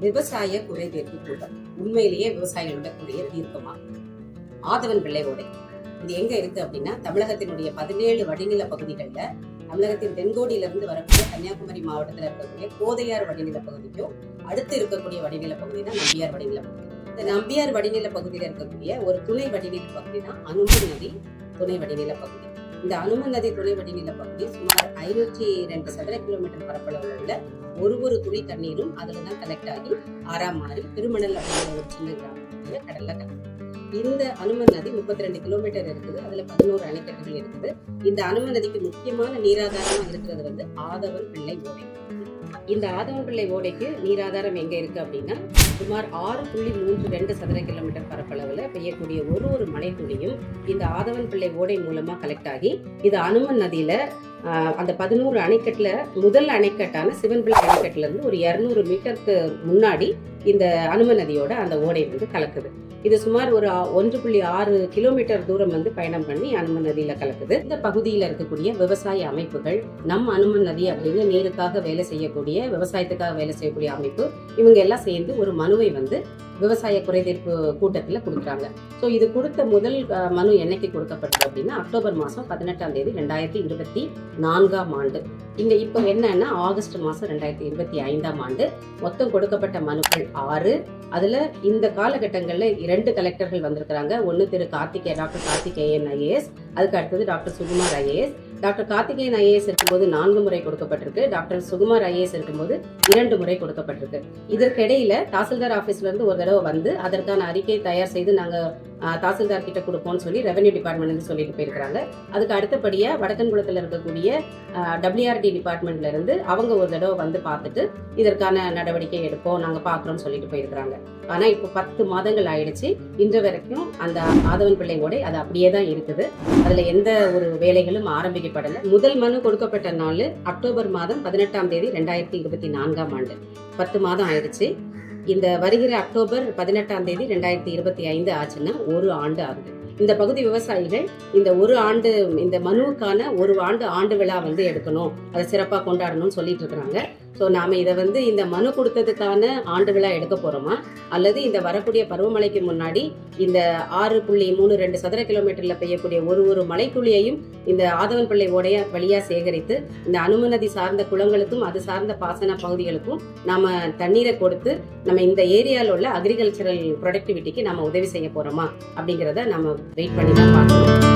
விவசாய குறை தீர்ப்பு கூட்டம். உண்மையிலேயே விவசாயிகளோட குறைய தீர்க்கமா? ஆதவன் பிள்ளை ஓடை. இது எங்க இருக்கு அப்படின்னா தமிழகத்தினுடைய பதினேழு வடிநில பகுதிகள்ல தமிழகத்தின் தென்கோடியிலிருந்து வரக்கூடிய கன்னியாகுமரி மாவட்டத்தில் இருக்கக்கூடிய கோதையார் வடிநில பகுதிக்கும் அடுத்து இருக்கக்கூடிய வடிநில பகுதி தான் நம்பியார் வடிநில பகுதி. இந்த நம்பியார் வடிநில பகுதியில் இருக்கக்கூடிய ஒரு துணை வடிநில பகுதி தான் அனுமதி நதி துணை வடிநில பகுதி. இந்த அனுமன் நதி துணை வடிநில பகுதி சுமார் ஐநூற்றி ரெண்டு சதுர கிலோமீட்டர் பரப்பளவில் உள்ள ஒரு ஒரு துளி தண்ணீரும் அதுல தான் கலெக்ட் ஆகி ஆறாம் மாறி திருமணல் அப்படிங்கிற ஒரு சின்ன கிராமத்துல கடல்ல கலக்கும் இந்த அனுமன் நதி முப்பத்தி ரெண்டு கிலோமீட்டர் இருக்குது. அதுல பதினோரு அணைக்கட்டுகள் இருக்குது. இந்த அனுமன் நதிக்கு முக்கியமான நீராதாரமா இருக்கிறது வந்து ஆதவன் பிள்ளை ஓடை இந்த ஆதவன் பிள்ளை ஓடைக்கு நீராதாரம் எங்க இருக்கு அப்படின்னா சுமார் ஆறு புள்ளி மூன்று ரெண்டு சதுர கிலோமீட்டர் பரப்பளவுல பெய்யக்கூடிய ஒரு ஒரு மழை துளியும் இந்த ஆதவன் பிள்ளை ஓடை மூலமா கலெக்ட் ஆகி இது அனுமன் நதியில ஆஹ், அந்த பதினோரு அணைக்கட்டுல முதல் அணைக்கட்டான சிவன்பிள்ளை அணைக்கட்டிலேருந்து ஒரு இரநூறு மீட்டருக்கு முன்னாடி இந்த அனுமன் நதியோட அந்த ஓடை வந்து கலக்குது. இது சுமார் ஒரு ஒன்று புள்ளி ஆறு கிலோமீட்டர் தூரம் வந்து பயணம் பண்ணி அனுமன் நதியில கலக்குது. இந்த பகுதியில் இருக்கக்கூடிய விவசாய அமைப்புகள் நம் அனுமன் நதி அப்படின்னு நீருக்காக வேலை செய்யக்கூடிய விவசாயத்துக்காக வேலை செய்யக்கூடிய அமைப்பு இவங்க எல்லாம் சேர்ந்து ஒரு மனுவை வந்து விவசாய குறைதீர்ப்பு கூட்டத்தில் கொடுக்குறாங்க. ஸோ இது கொடுத்த முதல் மனு என்னைக்கு கொடுக்கப்பட்டது அப்படின்னா அக்டோபர் மாதம் பதினெட்டாம் தேதி ரெண்டாயிரத்தி இருபத்தி நான்காம் ஆண்டு. இந்த இப்போ என்னன்னா ஆகஸ்ட் மாதம் ரெண்டாயிரத்தி இருபத்தி ஐந்தாம் ஆண்டு. மொத்தம் கொடுக்கப்பட்ட மனுக்கள் ஆறு. அதில் இந்த காலகட்டங்களில் இரண்டு கலெக்டர்கள் வந்திருக்கிறாங்க. ஒன்று திரு கார்த்திகே டாக்டர் கார்த்திகேயன் ஐஏஎஸ். அதுக்கு அடுத்தது doctor Sukumar IAS. Doctor Karthikeyan IAS இருக்கும்போது நான்கு முறை கொடுக்கப்பட்டிருக்கு. டாக்டர் சுகுமார் ஐஏஎஸ் இருக்கும்போது இரண்டு முறை கொடுக்கப்பட்டிருக்கு. இதற்கிடையில தாசில்தார் ஆஃபீஸ்ல இருந்து ஒரு தடவை வந்து அதற்கான அறிக்கையை தயார் செய்து நாங்க தாசில்தார் கிட்ட கொடுப்போம்னு சொல்லி ரெவன்யூ டிபார்ட்மெண்ட் இருந்து சொல்லிட்டு போயிருக்காங்க அதுக்கு அடுத்தபடியாக வடக்கன்குளத்தில் இருக்கக்கூடிய டபிள்யூஆர்டி டிபார்ட்மெண்ட்ல இருந்து அவங்க ஒரு தடவை வந்து பார்த்துட்டு இதற்கான நடவடிக்கை எடுப்போம் நாங்கள் பாக்குறோம்னு சொல்லிட்டு போயிருக்காங்க ஆனா இப்போ பத்து மாதங்கள் ஆயிடுச்சு. இன்று வரைக்கும் அந்த ஆதவன் பிள்ளை அது அப்படியே தான் இருக்குது. அதில் எந்த ஒரு வேலைகளும் ஆரம்பிக்கப்படலை. முதல் மனு கொடுக்கப்பட்ட நாள் அக்டோபர் மாதம் பதினெட்டாம் தேதி ரெண்டாயிரத்தி இருபத்தி நான்காம் ஆண்டு. பத்து மாதம் ஆயிடுச்சு. இந்த வருகிற அக்டோபர் பதினெட்டாம் தேதி ரெண்டாயிரத்தி இருபத்தி ஐந்து ஆச்சுன்னா ஒரு ஆண்டு ஆகுது. இந்த பகுதி விவசாயிகள் இந்த ஒரு ஆண்டு இந்த மனுவுக்கான ஒரு ஆண்டு ஆண்டு விழா வந்து எடுக்கணும். அதை சிறப்பாக கொண்டாடணும்னு சொல்லிட்டு இருக்கிறாங்க. ஸோ நாம இதை வந்து இந்த மனு கொடுத்ததுக்கான ஆண்டு விழா எடுக்க போறோமா? அல்லது இந்த வரக்கூடிய பருவமழைக்கு முன்னாடி இந்த ஆறு புள்ளி மூணு ரெண்டு சதுர கிலோமீட்டர்ல பெய்யக்கூடிய ஒரு ஒரு மழைத்துளியையும் இந்த ஆதவன் பிள்ளை உடைய வழியா சேகரித்து இந்த அனுமநதி சார்ந்த குளங்களுக்கும் அது சார்ந்த பாசன பகுதிகளுக்கும் நாம தண்ணீரை கொடுத்து நம்ம இந்த ஏரியாவில் உள்ள அக்ரிகல்ச்சரல் ப்ரொடக்டிவிட்டிக்கு நம்ம உதவி செய்ய போறோமா? அப்படிங்கிறத நம்ம வெயிட் பண்ணி தான் பார்க்கணும்.